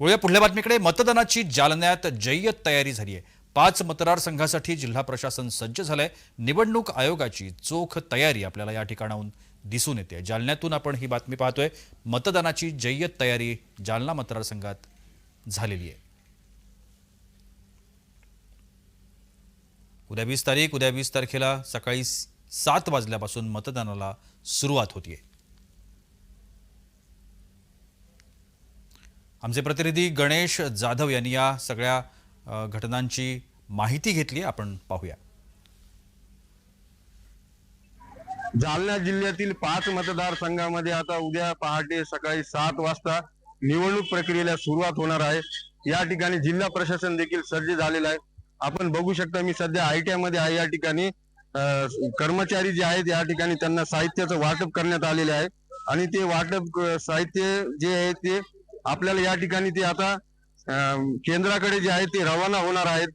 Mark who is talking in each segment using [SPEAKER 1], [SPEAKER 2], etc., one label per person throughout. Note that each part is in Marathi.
[SPEAKER 1] वळूया पुढल्या बातमीकडे. मतदानाची जालन्यात जय्यत तयारी झाली आहे. पाच मतदारसंघासाठी जिल्हा प्रशासन सज्ज झालंय. निवडणूक आयोगाची चोख तयारी आपल्याला या ठिकाणाहून दिसून येते. जालन्यातून आपण ही बातमी पाहतोय. मतदानाची जय्यत तयारी जालना मतदारसंघात झालेली आहे. उद्या वीस तारीख उद्या वीस तारखेला सकाळी सात वाजल्यापासून मतदानाला सुरुवात होतीये. आमचे प्रतिनिधी गणेश जाधव यांनी या सगळ्या घटनांची माहिती घेतली. आपण पाहूया.
[SPEAKER 2] जालना जिल्ह्यातील पाच मतदारसंघामध्ये आता उद्या पहाटे सकाळी सात वाजता निवडणूक प्रक्रियेला सुरुवात होणार आहे. या ठिकाणी जिल्हा प्रशासन देखील सज्ज झालेलं आहे. आपण बघू शकता मी सध्या आयटीआयमध्ये आहे. या ठिकाणी कर्मचारी जे आहेत या ठिकाणी त्यांना साहित्याचं वाटप करण्यात आलेले आहे. आणि ते वाटप साहित्य जे आहे ते आपल्याला या ठिकाणी ते आता केंद्राकडे जे आहे ते रवाना होणार आहेत.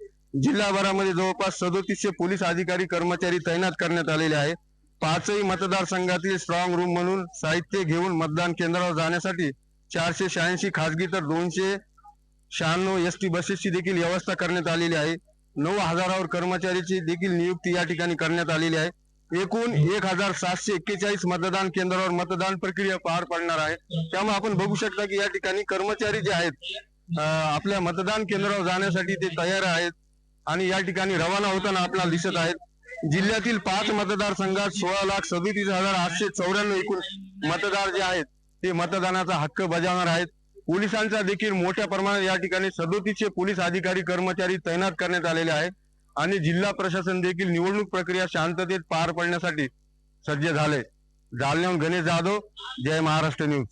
[SPEAKER 2] जिल्हाभरामध्ये जवळपास सदोतीसशे पोलीस अधिकारी कर्मचारी तैनात करण्यात आलेले आहे पाचही मतदारसंघातील स्ट्रॉंग रूम म्हणून साहित्य घेऊन मतदान केंद्रावर जाण्यासाठी चारशे शहाऐंशी खासगी तर दोनशे शहाण्णव एस टी बसेसची देखील व्यवस्था करण्यात आलेली आहे. नऊ हजारावर कर्मचाऱ्याची देखील नियुक्ती या ठिकाणी करण्यात आलेली आहे. एकूण एक हजार सातशे एक्केचाळीस मतदान केंद्रावर मतदान प्रक्रिया पार पडणार आहे. त्यामुळे आपण बघू शकता की या ठिकाणी कर्मचारी जे आहेत आपल्या मतदान केंद्रावर जाण्यासाठी ते तयार आहेत आणि या ठिकाणी रवाना होताना आपल्याला दिसत आहेत. जिल्ह्यातील पाच मतदारसंघात सोळा लाख सदतीस हजार आठशे चौऱ्याण्णव एकूण मतदार जे आहेत ते मतदानाचा हक्क बजावणार आहेत. पोलिसांचा देखील मोठ्या प्रमाणात या ठिकाणी सदोतीसशे पोलीस अधिकारी कर्मचारी तैनात करण्यात आलेले आहे आणि जिल्हा प्रशासन देखील निवडणूक प्रक्रिया शांततेत पार पडण्यासाठी सज्ज झाले. जालन्याहून गणेश जाधव जय महाराष्ट्र न्यूज.